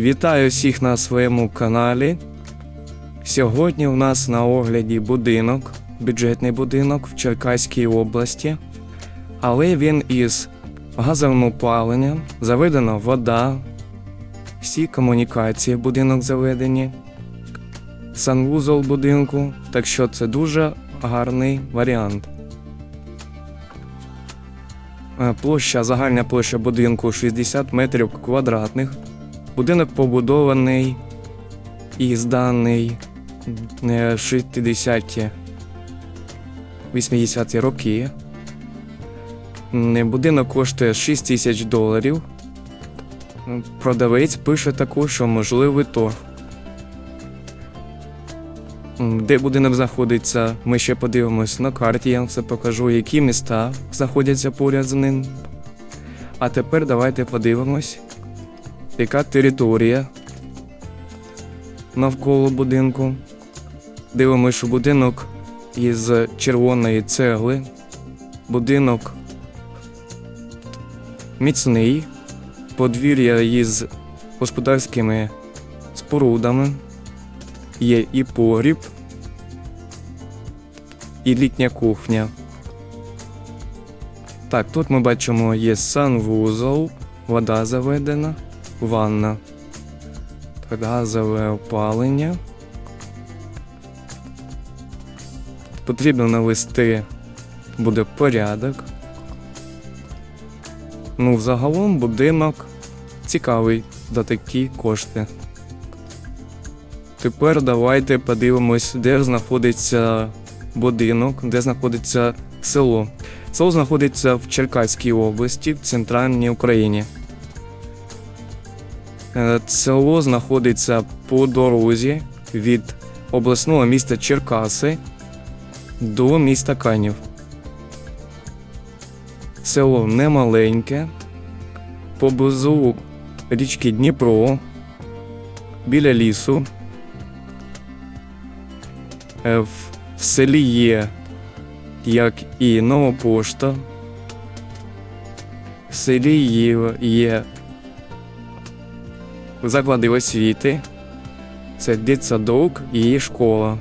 Вітаю всіх на своєму каналі. Сьогодні у нас на огляді будинок, бюджетний будинок в Черкаській області, але він із газовим опаленням, заведена вода, всі комунікації в будинок заведені, санвузол будинку, так що це дуже гарний варіант. Е, Площа, загальна площа будинку 60 метрів квадратних. Будинок побудований і зданий е, 60-ті 80-ті роки. Будинок коштує 6 тисяч доларів. Продавець пише також, що можливий торг. Де будинок знаходиться, ми ще подивимось на карті, я вам все покажу, які міста знаходяться поряд з ним. А тепер давайте подивимось, яка територія навколо будинку. Дивимося, що будинок із червоної цегли. Будинок міцний, подвір'я із господарськими спорудами. Є і погріб, і літня кухня. Так, тут ми бачимо є санвузол, вода заведена, ванна, газове опалення. Потрібно навести буде порядок. Ну, взагалом будинок цікавий за такі кошти. Тепер давайте подивимось, де знаходиться будинок, де знаходиться село. Село знаходиться в Черкаській області, в центральній Україні. Е, Село знаходиться по дорозі від обласного міста Черкаси до міста Канів. Село немаленьке, поблизу річки Дніпро, біля лісу. Е, В селі є як і нова пошта. В селі є заклади освіти. Це дитсадок і школа.